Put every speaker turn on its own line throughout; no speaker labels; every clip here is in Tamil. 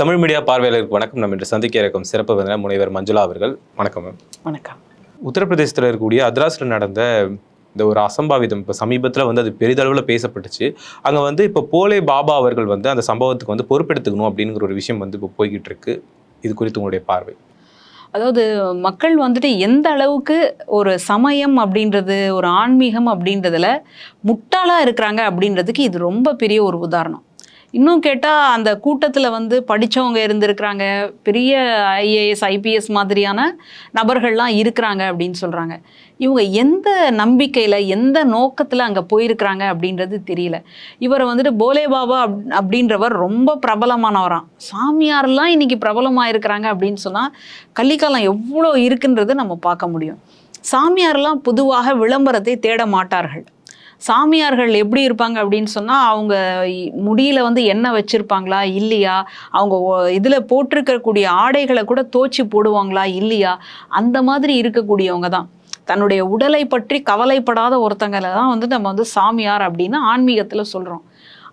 தமிழ் மீடியா பார்வையாளருக்கு வணக்கம். நம்ம இன்று சந்திக்க இருக்கும் சிறப்பு விருந்தினர் முனைவர் மஞ்சுளா அவர்கள். வணக்கம் மேம்.
வணக்கம்.
உத்தரப்பிரதேசத்தில் இருக்கக்கூடிய அத்ராஸில் நடந்த இந்த ஒரு அசம்பாவிதம் இப்போ சமீபத்தில் வந்து அது பெரிதளவில் பேசப்பட்டுச்சு. அங்கே வந்து இப்போ போலே பாபா அவர்கள் வந்து அந்த சம்பவத்துக்கு வந்து பொறுப்பெடுத்துக்கணும் அப்படிங்கிற ஒரு விஷயம் வந்து இப்போ போய்கிட்டு இருக்கு இது குறித்து உங்களுடைய பார்வை.
அதாவது மக்கள் வந்துட்டு எந்த அளவுக்கு ஒரு சமயம் அப்படின்றது ஒரு ஆன்மீகம் அப்படின்றதுல முட்டாளா இருக்கிறாங்க அப்படின்றதுக்கு இது ரொம்ப பெரிய ஒரு உதாரணம். இன்னும் கேட்டால் அந்த கூட்டத்தில் வந்து படித்தவங்க இருந்திருக்கிறாங்க. பெரிய ஐஏஎஸ் ஐபிஎஸ் மாதிரியான நபர்கள்லாம் இருக்கிறாங்க அப்படின்னு சொல்கிறாங்க இவங்க எந்த நம்பிக்கையில் எந்த நோக்கத்தில் அங்கே போயிருக்கிறாங்க அப்படின்றது தெரியல. இவரை வந்துட்டு போலே பாபா அப் அப்படின்றவர் ரொம்ப பிரபலமானவராம். சாமியாரெல்லாம் இன்றைக்கி பிரபலமாக இருக்கிறாங்க அப்படின்னு சொன்னால் கள்ளிக்காலம் எவ்வளோ இருக்குன்றது நம்ம பார்க்க முடியும். சாமியாரெல்லாம் பொதுவாக விளம்பரத்தை தேட மாட்டார்கள். சாமியார்கள் எப்படி இருப்பாங்க அப்படின்னு சொன்னால் அவங்க முடியில் முடியில வந்து எண்ணெய் வச்சுருப்பாங்களா இல்லையா? அவங்க இதில் போட்டிருக்கக்கூடிய ஆடைகளை கூட தோச்சி போடுவாங்களா இல்லையா? அந்த மாதிரி இருக்கக்கூடியவங்க தான். தன்னுடைய உடலை பற்றி கவலைப்படாத ஒருத்தங்களை தான் வந்து நம்ம வந்து சாமியார் அப்படின்னு ஆன்மீகத்தில் சொல்கிறோம்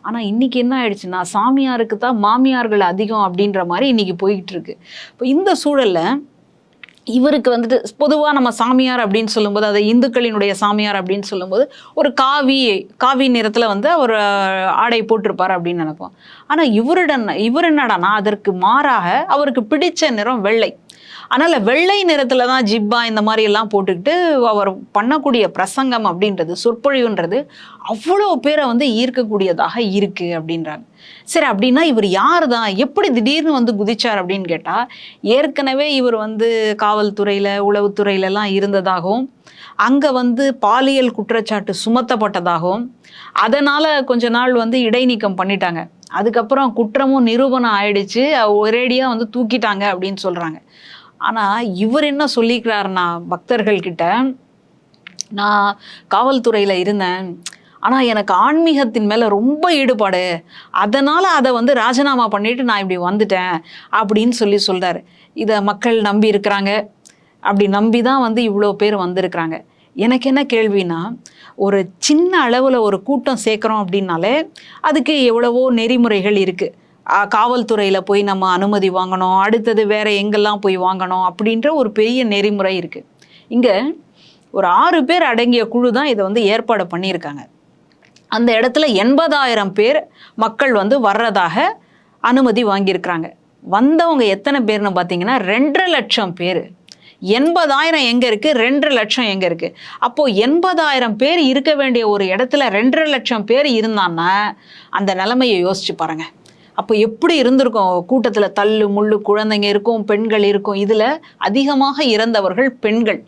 ஆனால் இன்னைக்கு என்ன ஆயிடுச்சுன்னா சாமியாருக்கு தான் மாமியார்கள் அதிகம் அப்படின்ற மாதிரி இன்னைக்கு போய்கிட்டு இருக்கு. இப்போ இந்த சூழல்ல இவருக்கு வந்துட்டு பொதுவாக நம்ம சாமியார் அப்படின்னு சொல்லும்போது அதை இந்துக்களினுடைய சாமியார் அப்படின்னு சொல்லும்போது ஒரு காவி காவி நிறத்தில் வந்து அவர் ஆடை போட்டிருப்பார் அப்படின்னு நினைப்போம். ஆனால் இவருடன் இவர் என்னடானா அதற்கு மாறாக அவருக்கு பிடிச்ச நிறம் வெள்ளை. அதனால் வெள்ளை நிறத்தில் தான் ஜிப்பா இந்த மாதிரி எல்லாம் போட்டுக்கிட்டு அவர் பண்ணக்கூடிய பிரசங்கம் அப்படின்றது சொற்பொழிவுன்றது அவ்வளோ பேரை வந்து ஈர்க்கக்கூடியதாக இருக்குது அப்படின்றாங்க. சரி அப்படின்னா இவர் யார் தான் எப்படி திடீர்னு வந்து குதிச்சார் அப்படின்னு கேட்டால் ஏற்கனவே இவர் வந்து காவல்துறையில் உளவுத்துறையிலலாம் இருந்ததாகவும் அங்கே வந்து பாலியல் குற்றச்சாட்டு சுமத்தப்பட்டதாகவும் அதனால் கொஞ்ச நாள் வந்து இடைநீக்கம் பண்ணிட்டாங்க. அதுக்கப்புறம் குற்றமும் நிரூபணம் ஆயிடுச்சு. ஒரேடியாக வந்து தூக்கிட்டாங்க அப்படின்னு சொல்கிறாங்க ஆனால் இவர் என்ன சொல்லிக்கிறாருன்னா பக்தர்கள் கிட்ட நான் காவல்துறையில் இருந்தேன். ஆனால் எனக்கு ஆன்மீகத்தின் மேலே ரொம்ப ஈடுபாடு. அதனால் அதை வந்து ராஜினாமா பண்ணிவிட்டு நான் இப்படி வந்துட்டேன் அப்படின்னு சொல்லி சொல்கிறார் இதை மக்கள் நம்பி இருக்கிறாங்க. அப்படி நம்பி தான் வந்து இவ்வளோ பேர் வந்திருக்கிறாங்க. எனக்கு என்ன கேள்வினா ஒரு சின்ன அளவில் ஒரு கூட்டம் சேர்க்குறோம் அப்படின்னாலே அதுக்கு எவ்வளவோ நெறிமுறைகள் இருக்குது காவல்துறையில் போய் நம்ம அனுமதி வாங்கணும். அடுத்தது வேற எங்கெல்லாம் போய் வாங்கணும் அப்படின்ற ஒரு பெரிய நெறிமுறை இருக்குது இங்கே ஒரு ஆறு பேர் அடங்கிய குழு தான் இதை வந்து ஏற்பாடு பண்ணியிருக்காங்க. அந்த இடத்துல எண்பதாயிரம் பேர் மக்கள் வந்து வர்றதாக அனுமதி வாங்கியிருக்கிறாங்க. வந்தவங்க எத்தனை பேர்னு பார்த்தீங்கன்னா ரெண்டரை லட்சம் பேர். எண்பதாயிரம் எங்கே இருக்குது ரெண்டரை லட்சம் எங்கே இருக்குது அப்போது எண்பதாயிரம் பேர் இருக்க வேண்டிய ஒரு இடத்துல ரெண்டரை லட்சம் பேர் இருந்தான்னா அந்த நிலைமையை யோசிச்சு பாருங்கள் அப்போ எப்படி இருந்திருக்கும்? கூட்டத்தில் தள்ளு முள்ளு குழந்தைங்க இருக்கும் பெண்கள் இருக்கும். இதில் அதிகமாக இறந்தவர்கள் பெண்கள்.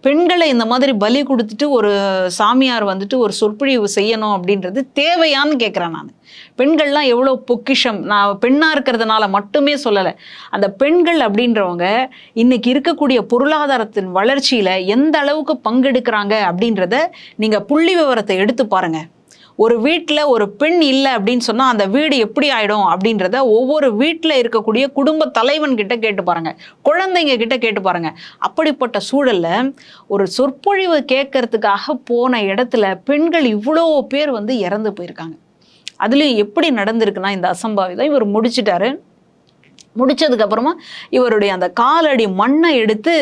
பெண்களை இந்த மாதிரி பலி கொடுத்துட்டு ஒரு சாமியார் வந்துட்டு ஒரு சொற்பொழிவு செய்யணும் அப்படின்றது தேவையான்னு கேட்குறேன் நான். பெண்கள்லாம் எவ்வளோ பொக்கிஷம். நான் பெண்ணாக இருக்கிறதுனால மட்டுமே சொல்லலை. அந்த பெண்கள் அப்படின்றவங்க இன்னைக்கு இருக்கக்கூடிய பொருளாதாரத்தின் வளர்ச்சியில் எந்த அளவுக்கு பங்கெடுக்கிறாங்க அப்படின்றத நீங்கள் புள்ளி விவரத்தை எடுத்து பாருங்கள் ஒரு வீட்டில் ஒரு பெண் இல்லை அப்படின்னு சொன்னால் அந்த வீடு எப்படி ஆகிடும் அப்படின்றத ஒவ்வொரு வீட்டில் இருக்கக்கூடிய குடும்ப தலைவன் கிட்ட கேட்டு பாருங்க. குழந்தைங்க கிட்ட கேட்டு பாருங்க. அப்படிப்பட்ட சூழலில் ஒரு சொற்பொழிவு கேட்கறதுக்காக போன இடத்துல பெண்கள் இவ்வளோ பேர் வந்து இறந்து போயிருக்காங்க. அதுலேயும் எப்படி நடந்திருக்குன்னா இந்த அசம்பாவிதம். இவர் முடிச்சிட்டாரு. முடித்ததுக்கப்புறமா இவருடைய அந்த காலடி மண்ணை எடுத்து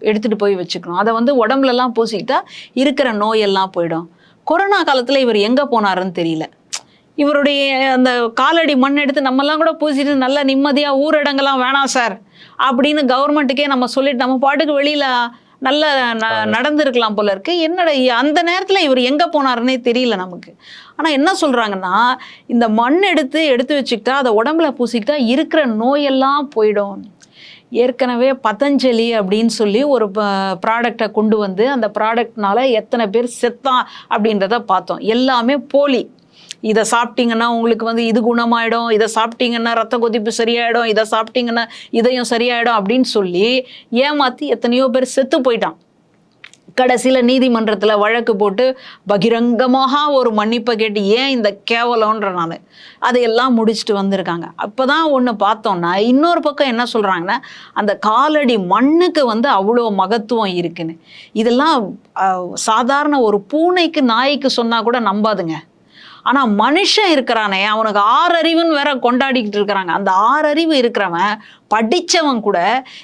எடுத்துட்டு போய் வச்சுக்கணும். அதை வந்து உடம்புலலாம் பூசிக்கிட்டா இருக்கிற நோயெல்லாம் போயிடும். கொரோனா காலத்தில் இவர் எங்கே போனாருன்னு தெரியல. இவருடைய அந்த காலடி மண் எடுத்து நம்மலாம் கூட பூசிட்டு நல்லா நிம்மதியாக ஊரடங்கெல்லாம் வேணாம் சார் அப்படின்னு கவர்மெண்ட்டுக்கே நம்ம சொல்லிட்டு நம்ம பாட்டுக்கு வெளியில் நல்ல ந நடந்திருக்கலாம் போல இருக்கு. என்னடா அந்த நேரத்தில் இவர் எங்கே போனாருன்னே தெரியல நமக்கு. ஆனால் என்ன சொல்கிறாங்கன்னா இந்த மண் எடுத்து எடுத்து வச்சுக்கிட்டா அதை உடம்புல பூசிக்கிட்டா இருக்கிற நோயெல்லாம் போயிடும். ஏற்கனவே பதஞ்சலி அப்படின்னு சொல்லி ஒரு ப்ராடக்டை கொண்டு வந்து அந்த ப்ராடக்ட்னால எத்தனை பேர் செத்தான் அப்படின்றத பார்த்தோம். எல்லாமே போலி. இதை சாப்பிட்டீங்கன்னா உங்களுக்கு வந்து இது குணமாயிடும் இதை சாப்பிட்டீங்கன்னா ரத்த கொதிப்பு சரியாயிடும் இதை சாப்பிட்டீங்கன்னா இதயம் சரியாயிடும் அப்படின்னு சொல்லி ஏமாற்றி எத்தனையோ பேர் செத்து போயிட்டான். கடைசியில் நீதிமன்றத்தில் வழக்கு போட்டு பகிரங்கமாக ஒரு மன்னிப்பை கேட்டு ஏன் இந்த கேவலன்ற நான்? அதையெல்லாம் முடிச்சுட்டு வந்திருக்காங்க. அப்போ தான் ஒன்று பார்த்தோன்னா இன்னொரு பக்கம் என்ன சொல்கிறாங்கன்னா அந்த காலடி மண்ணுக்கு வந்து அவ்வளோ மகத்துவம் இருக்குன்னு. இதெல்லாம் சாதாரண ஒரு பூனைக்கு நாய்க்கு சொன்னால் கூட நம்பாதுங்க. ஆனால் மனுஷன் இருக்கிறானே அவனுக்கு ஆறறிவுன்னு வேற கொண்டாடிக்கிட்டு இருக்கிறாங்க. அந்த ஆறறிவு இருக்கிறவன் படித்தவன் கூட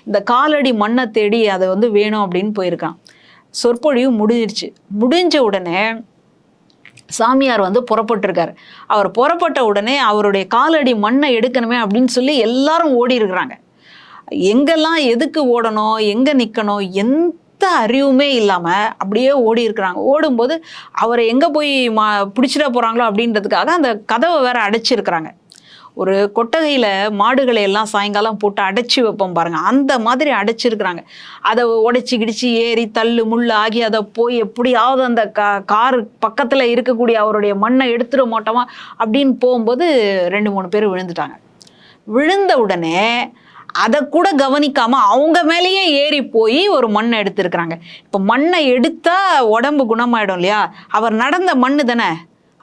இந்த காலடி மண்ணை தேடி அதை வந்து வேணும் அப்படின்னு போயிருக்கான். சொற்பொழிவு முடிஞ்சிருச்சு முடிஞ்ச உடனே சாமியார் வந்து புறப்பட்டிருக்காரு. அவர் புறப்பட்ட உடனே அவருடைய காலடி மண்ணை எடுக்கணுமே அப்படின்னு சொல்லி எல்லாரும் ஓடி இருக்கிறாங்க. எங்கெல்லாம் எதுக்கு ஓடணும் எங்கே நிற்கணும் எந்த அறிவுமே இல்லாமல் அப்படியே ஓடி இருக்கிறாங்க. ஓடும்போது அவரை எங்கே போய் மா பிடிச்சிட போகிறாங்களோ அப்படின்றதுக்காக அந்த கதவை வேற அடைச்சிருக்கிறாங்க. ஒரு கொட்டகையில் மாடுகளை எல்லாம் சாயங்காலம் போட்டு அடைச்சி வைப்போம் பாருங்கள் அந்த மாதிரி அடைச்சிருக்கிறாங்க. அதை உடைச்சி கிடிச்சு ஏறி தள்ளு முள்ளு ஆகி அதை போய் எப்படியாவது அந்த கா கார் பக்கத்தில் இருக்கக்கூடிய அவருடைய மண்ணை எடுத்துட மாட்டோமா அப்படின்னு போகும்போது ரெண்டு மூணு பேர் விழுந்துட்டாங்க. விழுந்த உடனே அதை கூட கவனிக்காமல் அவங்க மேலேயே ஏறி போய் ஒரு மண்ணை எடுத்துருக்குறாங்க. இப்போ மண்ணை எடுத்தால் உடம்பு குணமாயிடும் இல்லையா? அவர் நடந்த மண்ணு தானே?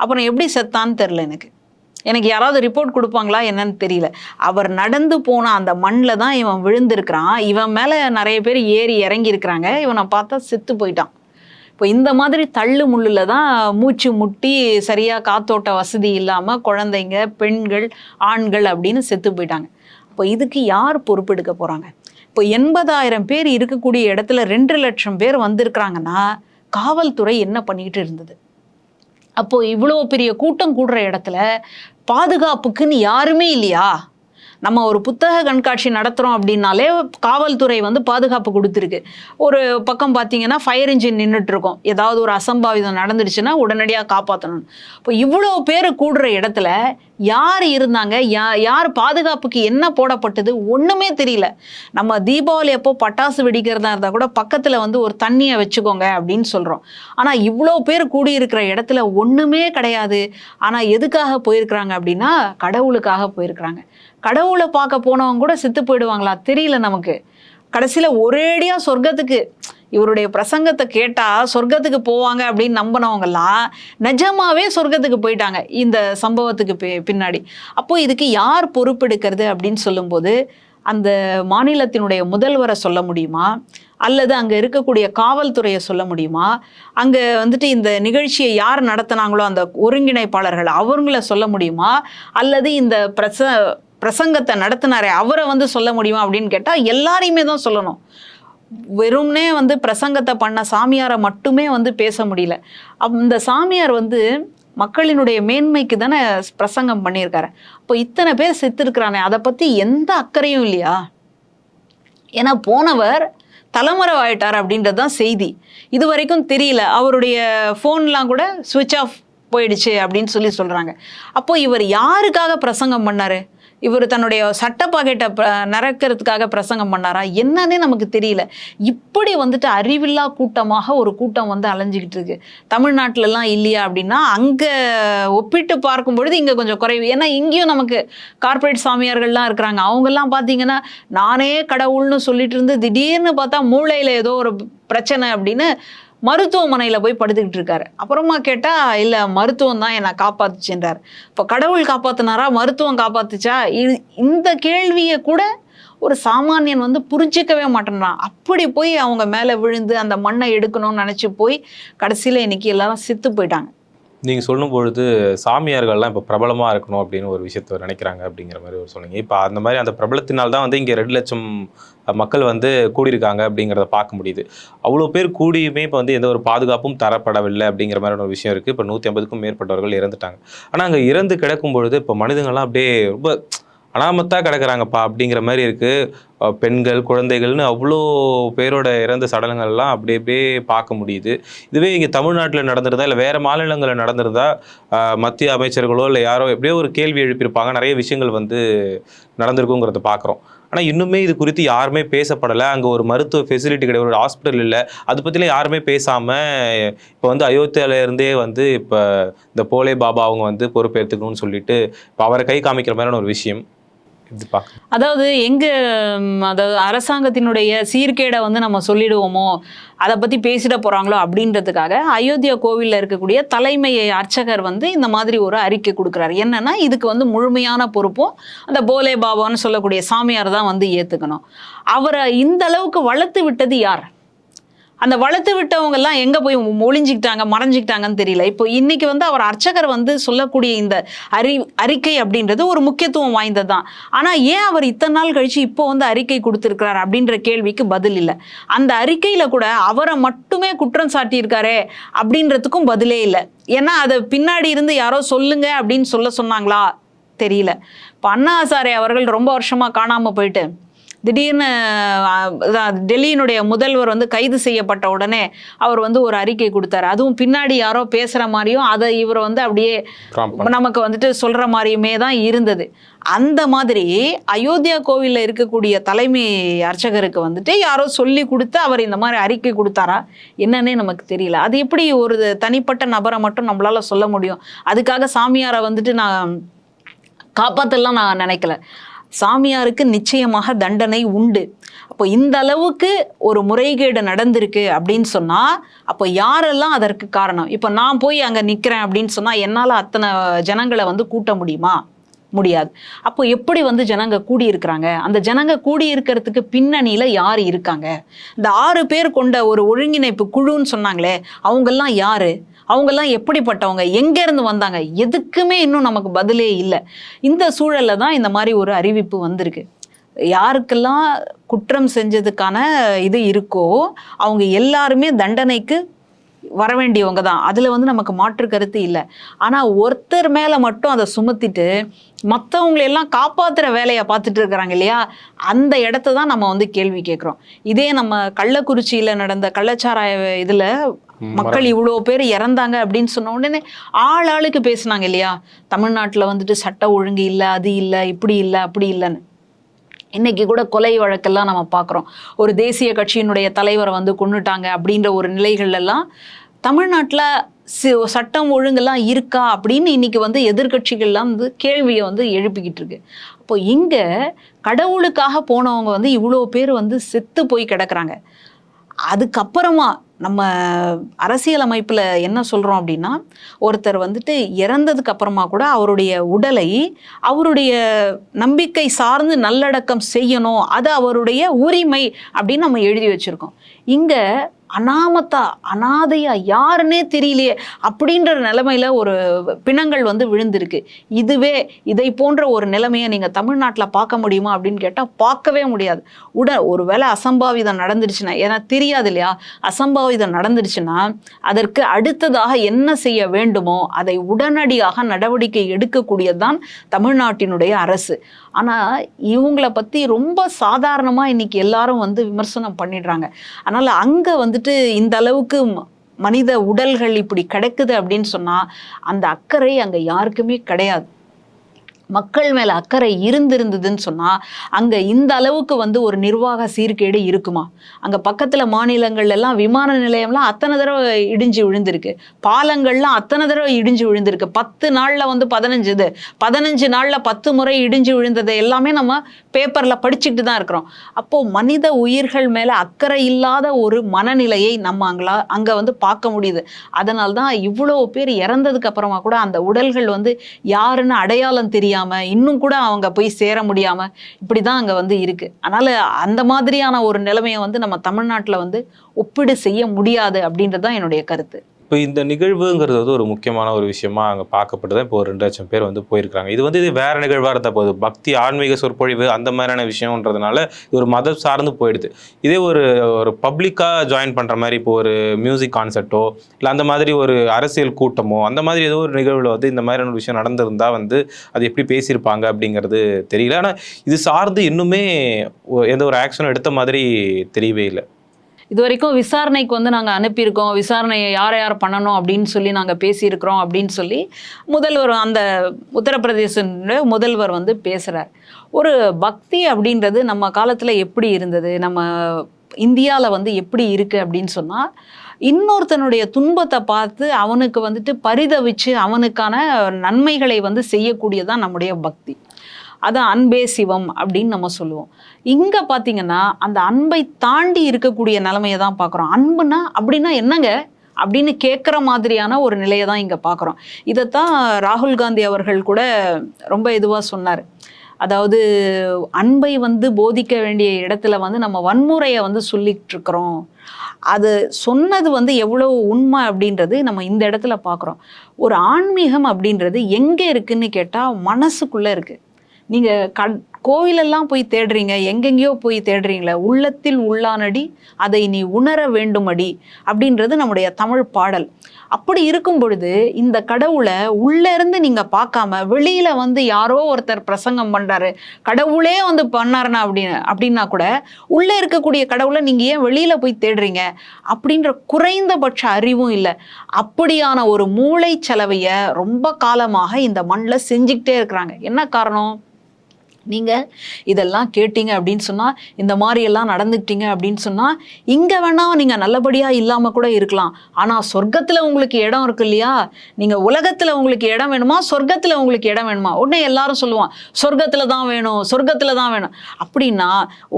அப்புறம் எப்படி செத்தான்னு தெரில எனக்கு. எனக்கு யாராவது ரிப்போர்ட் கொடுப்பாங்களா என்னன்னு தெரியல. அவர் நடந்து போன அந்த மண்ணில் தான் இவன் விழுந்திருக்கிறான். இவன் மேலே நிறைய பேர் ஏறி இறங்கி இருக்கிறாங்க இவனை பார்த்தா செத்து போயிட்டான். இப்போ இந்த மாதிரி தள்ளு முள்ளில் தான் மூச்சு முட்டி சரியாக காத்தோட்ட வசதி இல்லாமல் குழந்தைங்க பெண்கள் ஆண்கள் அப்படின்னு செத்து போயிட்டாங்க. இப்போ இதுக்கு யார் பொறுப்பெடுக்க போகிறாங்க இப்போ எண்பதாயிரம் பேர் இருக்கக்கூடிய இடத்துல ரெண்டு லட்சம் பேர் வந்திருக்கிறாங்கன்னா காவல்துறை என்ன பண்ணிக்கிட்டு இருந்தது? அப்போ இவ்வளோ பெரிய கூட்டம் கூடுற இடத்துல பாதுகாப்புக்குன்னு யாருமே இல்லையா? நம்ம ஒரு புத்தக கண்காட்சி நடத்துகிறோம் அப்படின்னாலே காவல்துறை வந்து பாதுகாப்பு கொடுத்துருக்கு. ஒரு பக்கம் பார்த்தீங்கன்னா ஃபயர் இன்ஜின் நின்றுட்டுருக்கோம் ஏதாவது ஒரு அசம்பாவிதம் நடந்துடுச்சுன்னா உடனடியாக காப்பாற்றணும் இப்போ இவ்வளோ பேர் கூடுற இடத்துல யார் இருந்தாங்க? யா யார் பாதுகாப்புக்கு என்ன போடப்பட்டது? ஒன்றுமே தெரியல. நம்ம தீபாவளி அப்போ பட்டாசு வெடிக்கிறதா இருந்தால் கூட பக்கத்தில் வந்து ஒரு தண்ணியை வச்சுக்கோங்க அப்படின்னு சொல்கிறோம் ஆனால் இவ்வளோ பேர் கூடியிருக்கிற இடத்துல ஒன்றுமே கிடையாது. ஆனால் எதுக்காக போயிருக்கிறாங்க அப்படின்னா கடவுளுக்காக போயிருக்கிறாங்க. கடவுளை பார்க்க போனவங்க கூட செத்து போயிடுவாங்களா? தெரியல நமக்கு. கடைசியில் ஒரேடியாக சொர்க்கத்துக்கு இவருடைய பிரசங்கத்தை கேட்டால் சொர்க்கத்துக்கு போவாங்க அப்படின்னு நம்பினவங்கெல்லாம் நிஜமாவே சொர்க்கத்துக்கு போயிட்டாங்க இந்த சம்பவத்துக்கு பி- பின்னாடி. அப்போது இதுக்கு யார் பொறுப்பெடுக்கிறது அப்படின்னு சொல்லும்போது அந்த மாநிலத்தினுடைய முதல்வரை சொல்ல முடியுமா? அல்லது அங்கே இருக்கக்கூடிய காவல்துறையை சொல்ல முடியுமா? அங்கே வந்துட்டு இந்த நிகழ்ச்சியை யார் நடத்துனாங்களோ அந்த ஒருங்கிணைப்பாளர்கள் அவங்கள சொல்ல முடியுமா? அல்லது இந்த பிரச பிரசங்கத்தை நடத்தினாரே அவரை வந்து சொல்ல முடியுமா அப்படின்னு கேட்டால் எல்லாரையுமே தான் சொல்லணும். வெறும்னே வந்து பிரசங்கத்தை பண்ண சாமியாரை மட்டுமே வந்து பேச முடியல. அந்த சாமியார் வந்து மக்களினுடைய மேன்மைக்கு தானே பிரசங்கம் பண்ணியிருக்காரு. அப்போ இத்தனை பேர் செத்துருக்குறானே அதை பற்றி எந்த அக்கறையும் இல்லையா? ஏன்னா போனவர் தலைமுறை ஆயிட்டார் அப்படின்றது தான் செய்தி. இது வரைக்கும் தெரியல. அவருடைய ஃபோன்லாம் கூட சுவிட்ச் ஆஃப் போயிடுச்சு அப்படின்னு சொல்லி சொல்கிறாங்க அப்போ இவர் யாருக்காக பிரசங்கம் பண்ணார்? இவர் தன்னுடைய சட்ட பாக்கெட்டை ப- பிரசங்கம் பண்ணாரா? என்னன்னே நமக்கு தெரியல. இப்படி வந்துட்டு அறிவில்லா கூட்டமாக ஒரு கூட்டம் வந்து அலைஞ்சிக்கிட்டு இருக்கு. தமிழ்நாட்டிலலாம் இல்லையா அப்படின்னா அங்கே ஒப்பிட்டு பார்க்கும் பொழுது இங்கே கொஞ்சம் குறைவு. ஏன்னா இங்கேயும் நமக்கு கார்ப்பரேட் சாமியார்கள்லாம் இருக்கிறாங்க. அவங்கெல்லாம் பார்த்தீங்கன்னா நானே கடவுள்னு சொல்லிட்டு இருந்து திடீர்னு பார்த்தா மூளையில் ஏதோ ஒரு பிரச்சனை அப்படின்னு மருத்துவமனையில் போய் படுத்துக்கிட்டு இருக்காரு. அப்புறமா கேட்டால் இல்லை மருத்துவம் தான் என்னை காப்பாத்துச்சுன்றார். இப்போ கடவுள் காப்பாத்தினாரா? மருத்துவம் காப்பாத்துச்சா? இது இந்த கேள்வியை கூட ஒரு சாமானியன் வந்து புரிஞ்சிக்கவே மாட்டேன்றான். அப்படி போய் அவங்க மேலே விழுந்து அந்த மண்ணை எடுக்கணும்னு நினச்சி போய் கடைசியில் இன்னைக்கு எல்லாரும் சித்து போயிட்டாங்க.
நீங்கள் சொல்லும் பொழுது சாமியார்கள்லாம் இப்போ பிரபலமாக இருக்கணும் அப்படின்னு ஒரு விஷயத்த நினைக்கிறாங்க அப்படிங்கிற மாதிரி ஒரு சொன்னீங்க. இப்போ அந்த மாதிரி அந்த பிரபலத்தினால் தான் வந்து இங்கே ரெண்டு லட்சம் மக்கள் வந்து கூடியிருக்காங்க அப்படிங்கிறத பார்க்க முடியுது. அவ்வளோ பேர் கூடியுமே இப்போ வந்து எந்த ஒரு பாதுகாப்பும் தரப்படவில்லை அப்படிங்கிற மாதிரி ஒரு விஷயம் இருக்குது இப்போ நூற்றி ஐம்பதுக்கும் மேற்பட்டவர்கள் இறந்துட்டாங்க. ஆனால் அங்கே இறந்து கிடக்கும் பொழுது இப்போ மனிதங்கள்லாம் அப்படியே ரொம்ப அனாமத்தாக கிடக்குறாங்கப்பா அப்படிங்கிற மாதிரி இருக்குது பெண்கள் குழந்தைகள்னு அவ்வளோ பேரோட இறந்த சடலங்கள்லாம் அப்படி அப்படியே பார்க்க முடியுது. இதுவே இங்கே தமிழ்நாட்டில் நடந்திருந்தா இல்லை வேறு மாநிலங்களில் நடந்திருந்தா மத்திய அமைச்சர்களோ இல்லை யாரோ எப்படியோ ஒரு கேள்வி எழுப்பியிருப்பாங்க. நிறைய விஷயங்கள் வந்து நடந்திருக்குங்கிறத பார்க்குறோம். ஆனால் இன்னுமே இது குறித்து யாருமே பேசப்படலை. அங்கே ஒரு மருத்துவ ஃபெசிலிட்டி கிடையாது. ஒரு ஹாஸ்பிட்டல் இல்லை. அது பற்றிலாம் யாருமே பேசாமல் இப்போ வந்து அயோத்தியாவிலேருந்தே வந்து இப்போ இந்த போலே பாபா அவங்க வந்து பொறுப்பேற்றுக்கணும்னு சொல்லிட்டு இப்போ அவரை கை காமிக்கிற மாதிரியான ஒரு விஷயம்.
அதாவது எங்க அதாவது அரசாங்கத்தினுடைய சீர்கேடை வந்து நம்ம சொல்லிடுவோமோ அதை பத்தி பேசிட போறாங்களோ அப்படின்றதுக்காக அயோத்தியா கோவில்ல இருக்கக்கூடிய தலைமை அர்ச்சகர் வந்து இந்த மாதிரி ஒரு அறிக்கை கொடுக்குறாரு. என்னன்னா இதுக்கு வந்து முழுமையான பொறுப்பும் அந்த போலே பாபான்னு சொல்லக்கூடிய சாமியார் தான் வந்து ஏத்துக்கணும். அவரை இந்த அளவுக்கு வளர்த்து விட்டது யார்? அந்த வளர்த்து விட்டவங்க எல்லாம் எங்க போய் ஒளிஞ்சிக்கிட்டாங்க மறைஞ்சிக்கிட்டாங்கன்னு தெரியல. இப்போ இன்னைக்கு வந்து அவர் அர்ச்சகர் வந்து சொல்லக்கூடிய இந்த அறி அறிக்கை அப்படின்றது ஒரு முக்கியத்துவம் வாய்ந்தது தான் ஆனா ஏன் அவர் இத்தனை நாள் கழிச்சு இப்போ வந்து அறிக்கை கொடுத்திருக்கிறார் அப்படின்ற கேள்விக்கு பதில் இல்லை. அந்த அறிக்கையில கூட அவரை மட்டுமே குற்றம் சாட்டியிருக்காரே அப்படின்றதுக்கும் பதிலே இல்லை. ஏன்னா அதை பின்னாடி இருந்து யாரோ சொல்லுங்க அப்படின்னு சொல்ல சொன்னாங்களா? தெரியல. இப்போ அண்ணா சாரே அவர்கள் ரொம்ப வருஷமா காணாம போயிட்டு திடீர்னு டெல்லியினுடைய முதல்வர் வந்து கைது செய்யப்பட்ட உடனே அவர் வந்து ஒரு அறிக்கை கொடுத்தாரு. அதுவும் பின்னாடி யாரோ பேசுற மாதிரியும் அதை இவர் வந்து அப்படியே நமக்கு வந்துட்டு சொல்ற மாதிரியுமே தான் இருந்தது. அந்த மாதிரி அயோத்தியா கோவில்ல இருக்கக்கூடிய தலைமை அர்ச்சகருக்கு வந்துட்டு யாரோ சொல்லி கொடுத்து அவர் இந்த மாதிரி அறிக்கை கொடுத்தாரா? என்னன்னே நமக்கு தெரியல. அது எப்படி ஒரு தனிப்பட்ட நபரை மட்டும் நம்மளால சொல்ல முடியும்? அதுக்காக சாமியாரை வந்துட்டு நான் காப்பாத்தலாம் நான் நினைக்கல. சாமியாருக்கு நிச்சயமாக தண்டனை உண்டு. அப்போ இந்த அளவுக்கு ஒரு முறைகேடு நடந்திருக்கு அப்படின்னு சொன்னா அப்போ யாரெல்லாம் அதற்கு காரணம்? இப்போ நான் போய் அங்க நிக்கிறேன் அப்படின்னு சொன்னா என்னால அத்தனை ஜனங்களை வந்து கூட்ட முடியுமா? முடியாது. அப்போ எப்படி வந்து ஜனங்க கூடி இருக்கிறாங்க அந்த ஜனங்க கூடி இருக்கிறதுக்கு பின்னணியில யார் இருக்காங்க? இந்த ஆறு பேர் கொண்ட ஒரு ஒருங்கிணைப்பு குழுன்னு சொன்னாங்களே அவங்கெல்லாம் யாரு? அவங்கெல்லாம் எப்படிப்பட்டவங்க? எங்கேருந்து வந்தாங்க? எதுக்குமே இன்னும் நமக்கு பதிலே இல்லை. இந்த சூழலில் தான் இந்த மாதிரி ஒரு அறிவிப்பு வந்திருக்கு. யாருக்கெல்லாம் குற்றம் செஞ்சதுக்கான இது இருக்கோ அவங்க எல்லாருமே தண்டனைக்கு வர வேண்டியவங்க தான். அதில் வந்து நமக்கு மாற்று கருத்து இல்லை. ஆனால் ஒருத்தர் மேலே மட்டும் அதை சுமத்திட்டு மற்றவங்களையெல்லாம் காப்பாற்றுற வேலையை பார்த்துட்டு இருக்கிறாங்க இல்லையா? அந்த இடத்த தான் நம்ம வந்து கேள்வி கேட்குறோம். இதே நம்ம கள்ளக்குறிச்சியில் நடந்த கள்ளச்சாராய இதில் மக்கள் இவ்வளோ பேர் இறந்தாங்க அப்படின்னு சொன்ன உடனே ஆள் ஆளுக்கு பேசுனாங்க இல்லையா? தமிழ்நாட்டில் வந்துட்டு சட்ட ஒழுங்கு இல்லை அது இல்லை இப்படி இல்லை அப்படி இல்லைன்னு. இன்னைக்கு கூட கொலை வழக்கெல்லாம் நம்ம பார்க்குறோம். ஒரு தேசிய கட்சியினுடைய தலைவரை வந்து கொன்னுட்டாங்க அப்படின்ற ஒரு நிலைகள் எல்லாம் தமிழ்நாட்டில் சி சட்டம் ஒழுங்கெல்லாம் இருக்கா அப்படின்னு இன்னைக்கு வந்து எதிர்க்கட்சிகள்லாம் வந்து கேள்வியை வந்து எழுப்பிக்கிட்டு இருக்கு. அப்போ இங்கே கடவுளுக்காக போனவங்க வந்து இவ்வளோ பேர் வந்து செத்து போய் கிடக்குறாங்க. அதுக்கப்புறமா நம்ம அரசியலமைப்பில் என்ன சொல்கிறோம் அப்படின்னா ஒருத்தர் வந்துட்டு இறந்ததுக்கு அப்புறமா கூட அவருடைய உடலை அவருடைய நம்பிக்கை சார்ந்து நல்லடக்கம் செய்யணும் அது அவருடைய உரிமை அப்படின்னு நம்ம எழுதி வச்சுருக்கோம். இங்கே அனாமத்தா அனாதையா யாருன்னே தெரியலையே அப்படின்ற நிலைமையில ஒரு பிணங்கள் வந்து விழுந்திருக்கு. இதுவே இதை போன்ற ஒரு நிலைமையை நீங்கள் தமிழ்நாட்டில் பார்க்க முடியுமா அப்படின்னு கேட்டால் பார்க்கவே முடியாது. உட ஒருவேளை அசம்பாவிதம் நடந்துருச்சுன்னா ஏன்னா தெரியாது இல்லையா? அசம்பாவிதம் நடந்துருச்சுன்னா அதற்கு அடுத்ததாக என்ன செய்ய வேண்டுமோ அதை உடனடியாக நடவடிக்கை எடுக்கக்கூடியது தான் தமிழ்நாட்டினுடைய அரசு. ஆனால் இவங்களை பற்றி ரொம்ப சாதாரணமாக இன்னைக்கு எல்லாரும் வந்து விமர்சனம் பண்ணிடுறாங்க. அதனால் அங்கே வந்துட்டு இந்த அளவுக்கு ம- மனித உடல்கள் இப்படி கிடக்குது அப்படின்னு சொன்னால் அந்த அக்கறை அங்கே யாருக்குமே கிடையாது. மக்கள் மேல அக்கறை இருந்திருந்ததுன்னு சொன்னா அங்க இந்த அளவுக்கு வந்து ஒரு நிர்வாக சீர்கேடு இருக்குமா? அங்க பக்கத்துல மாநிலங்கள்ல எல்லாம் விமான நிலையம்லாம் அத்தனை தடவை இடிஞ்சு விழுந்திருக்கு. பாலங்கள்லாம் அத்தனை தடவை இடிஞ்சு விழுந்திருக்கு. பத்து நாள்ல வந்து பதினஞ்சு இது பதினஞ்சு நாள்ல பத்து முறை இடிஞ்சு விழுந்ததை எல்லாமே நம்ம பேப்பர்ல படிச்சுட்டு தான் இருக்கிறோம். அப்போ மனித உயிர்கள் மேல அக்கறை இல்லாத ஒரு மனநிலையை நம்ம அங்களா அங்க வந்து பார்க்க முடியுது. அதனால தான் இவ்வளோ பேர் இறந்ததுக்கு அப்புறமா கூட அந்த உடல்கள் வந்து யாருன்னு அடையாளம் தெரியாம இன்னும் கூட அவங்க போய் சேர முடியாம இப்படி தான் அங்க வந்து இருக்கு. அதனால அந்த மாதிரியான ஒரு நிலைமையை வந்து நம்ம தமிழ்நாட்டில் வந்து ஒப்பீடு செய்ய முடியாது அப்படின்றது தான் என்னுடைய கருத்து.
இப்போ இந்த நிகழ்வுங்கிறது வந்து ஒரு முக்கியமான ஒரு விஷயமா அங்கே பார்க்கப்பட்டு இப்போ ஒரு ரெண்டு லட்சம் பேர் வந்து போயிருக்காங்க இது வந்து இது வேற நிகழ்வாக இருந்தால் போகுது பக்தி ஆன்மீக சொற்பொழிவு அந்த மாதிரியான விஷயம்ன்றதுனால இது ஒரு மதம் சார்ந்து போயிடுது. இதே ஒரு ஒரு பப்ளிக்காக ஜாயின் பண்ணுற மாதிரி இப்போ ஒரு மியூசிக் கான்சர்ட்டோ இல்லை அந்த மாதிரி ஒரு அரசியல் கூட்டமோ அந்த மாதிரி ஏதோ ஒரு நிகழ்வில் வந்து இந்த மாதிரியான ஒரு விஷயம் நடந்திருந்தால் வந்து அது எப்படி பேசியிருப்பாங்க அப்படிங்கிறது தெரியல. ஆனால் இது சார்ந்து இன்னுமே எந்த ஒரு ஆக்ஷனும் எடுத்த மாதிரி தெரியவே இல்லை.
இது வரைக்கும் விசாரணைக்கு வந்து நாங்கள் அனுப்பியிருக்கோம். விசாரணையை யார் யார் பண்ணணும் அப்படின்னு சொல்லி நாங்கள் பேசியிருக்கிறோம் அப்படின்னு சொல்லி முதல்வர் அந்த உத்தரப்பிரதேச முதல்வர் வந்து பேசுகிறார் ஒரு பக்தி அப்படின்றது நம்ம காலத்தில் எப்படி இருந்தது? நம்ம இந்தியாவில் வந்து எப்படி இருக்குது அப்படின்னு சொன்னால் இன்னொருத்தனுடைய துன்பத்தை பார்த்து அவனுக்கு வந்துட்டு பரிதவிச்சு அவனுக்கான நன்மைகளை வந்து செய்யக்கூடியதான் நம்முடைய பக்தி. அதான் அன்பே சிவம் அப்படின்னு நம்ம சொல்லுவோம். இங்கே பார்த்தீங்கன்னா அந்த அன்பை தாண்டி இருக்கக்கூடிய நிலைமையை தான் பார்க்குறோம் அன்புனா அப்படின்னா என்னங்க? அப்படின்னு கேட்குற மாதிரியான ஒரு நிலையை தான் இங்கே பார்க்குறோம் இதைத்தான் ராகுல் காந்தி அவர்கள் கூட ரொம்ப இதுவாக சொன்னார். அதாவது அன்பை வந்து போதிக்க வேண்டிய இடத்துல வந்து நம்ம வன்முறையை வந்து சொல்லிட்டு இருக்கிறோம். அது சொன்னது வந்து எவ்வளோ உண்மை அப்படின்றது நம்ம இந்த இடத்துல பார்க்குறோம் ஒரு ஆன்மீகம் அப்படின்றது எங்கே இருக்குதுன்னு கேட்டால் மனசுக்குள்ளே இருக்குது நீங்கள் க கோவிலெல்லாம் போய் தேடுறீங்க எங்கெங்கேயோ போய் தேடுறீங்களே உள்ளத்தில் உள்ளானடி அதை நீ உணர வேண்டுமடி அப்படின்றது நம்முடைய தமிழ் பாடல். அப்படி இருக்கும் பொழுது இந்த கடவுளை உள்ள இருந்து நீங்க பார்க்காம வெளியில வந்து யாரோ ஒருத்தர் பிரசங்கம் பண்றாரு கடவுளே வந்து பண்ணாருனா அப்படின்னு அப்படின்னா கூட உள்ள இருக்கக்கூடிய கடவுளை நீங்க ஏன் வெளியில போய் தேடுறீங்க? அப்படின்ற குறைந்தபட்ச அறிவும் இல்லை. அப்படியான ஒரு மூளை செலவைய ரொம்ப காலமாக இந்த மண்ணில் செஞ்சுக்கிட்டே இருக்கிறாங்க. என்ன காரணம்? நீங்கள் இதெல்லாம் கேட்டீங்க அப்படின்னு சொன்னால் இந்த மாதிரி எல்லாம் நடந்துக்கிட்டீங்க அப்படின்னு சொன்னால் இங்கே வேணால் நீங்கள் நல்லபடியாக இல்லாமல் கூட இருக்கலாம். ஆனால் சொர்க்கத்தில் உங்களுக்கு இடம் இருக்கு இல்லையா? நீங்கள் உலகத்தில் உங்களுக்கு இடம் வேணுமா? சொர்க்கத்தில் உங்களுக்கு இடம் வேணுமா? உடனே எல்லாரும் சொல்லுவான் சொர்க்கத்தில் தான் வேணும் சொர்க்கத்தில் தான் வேணும். அப்படின்னா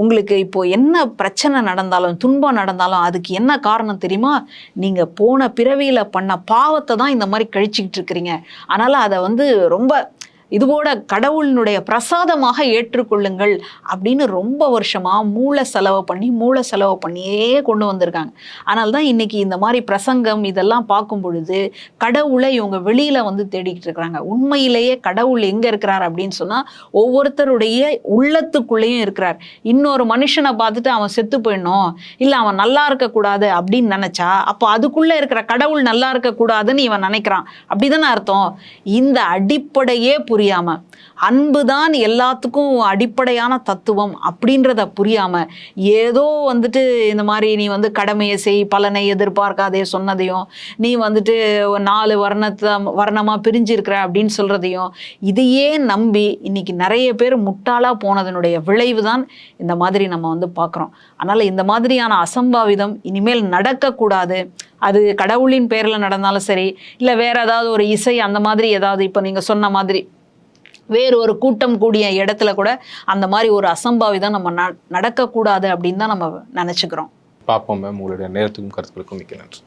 உங்களுக்கு இப்போ என்ன பிரச்சனை நடந்தாலும் துன்பம் நடந்தாலும் அதுக்கு என்ன காரணம் தெரியுமா? நீங்கள் போன பிறவியில் பண்ண பாவத்தை தான் இந்த மாதிரி கழிச்சிக்கிட்டு இருக்கிறீங்க. அதனால் அதை வந்து ரொம்ப இதுவோட கடவுளினுடைய பிரசாதமாக ஏற்றுக்கொள்ளுங்கள் அப்படின்னு ரொம்ப வருஷமாக மூளை செலவு பண்ணி மூளை செலவு பண்ணியே கொண்டு வந்திருக்காங்க. அதனால தான் இன்னைக்கு இந்த மாதிரி பிரசங்கம் இதெல்லாம் பார்க்கும் பொழுது கடவுளை இவங்க வெளியில் வந்து தேடிக்கிட்டு இருக்கிறாங்க. உண்மையிலேயே கடவுள் எங்கே இருக்கிறார் அப்படின்னு சொன்னால் ஒவ்வொருத்தருடைய உள்ளத்துக்குள்ளேயும் இருக்கிறார். இன்னொரு மனுஷனை பார்த்துட்டு அவன் செத்து போயிடணும் இல்லை அவன் நல்லா இருக்கக்கூடாது அப்படின்னு நினச்சா அப்போ அதுக்குள்ளே இருக்கிற கடவுள் நல்லா இருக்கக்கூடாதுன்னு இவன் நினைக்கிறான். அப்படிதானே அர்த்தம்? இந்த அடிப்படையே புரியாம அன்பு தான் எல்லாத்துக்கும் அடிப்படையான தத்துவம் அப்படின்றத புரியாம ஏதோ வந்துட்டு இந்த மாதிரி நீ வந்து கடமையை செய் பலனை எதிர்பார்க்காதே சொன்னதையும் நீ வந்துட்டு நாலு வர்ணத்தை வர்ணமா பிரிஞ்சிருக்கிற அப்படின்னு சொல்றதையும் இதையே நம்பி இன்னைக்கு நிறைய பேர் முட்டாளா போனதனுடைய விளைவு தான் இந்த மாதிரி நம்ம வந்து பார்க்குறோம் அதனால இந்த மாதிரியான அசம்பாவிதம் இனிமேல் நடக்கக்கூடாது. அது கடவுளின் பேரில் நடந்தாலும் சரி இல்லை வேற ஏதாவது ஒரு இசை அந்த மாதிரி ஏதாவது இப்போ நீங்கள் சொன்ன மாதிரி வேறு ஒரு கூட்டம் கூடிய இடத்துல கூட அந்த மாதிரி ஒரு அசம்பாவிதம் நம்ம ந நடக்கக்கூடாது அப்படின்னு தான் நம்ம நினச்சிக்கிறோம்.
பார்ப்போம் மேம் உங்களுடைய நேரத்துக்கும் கருத்துக்களுக்கும் மிக்க நன்றி.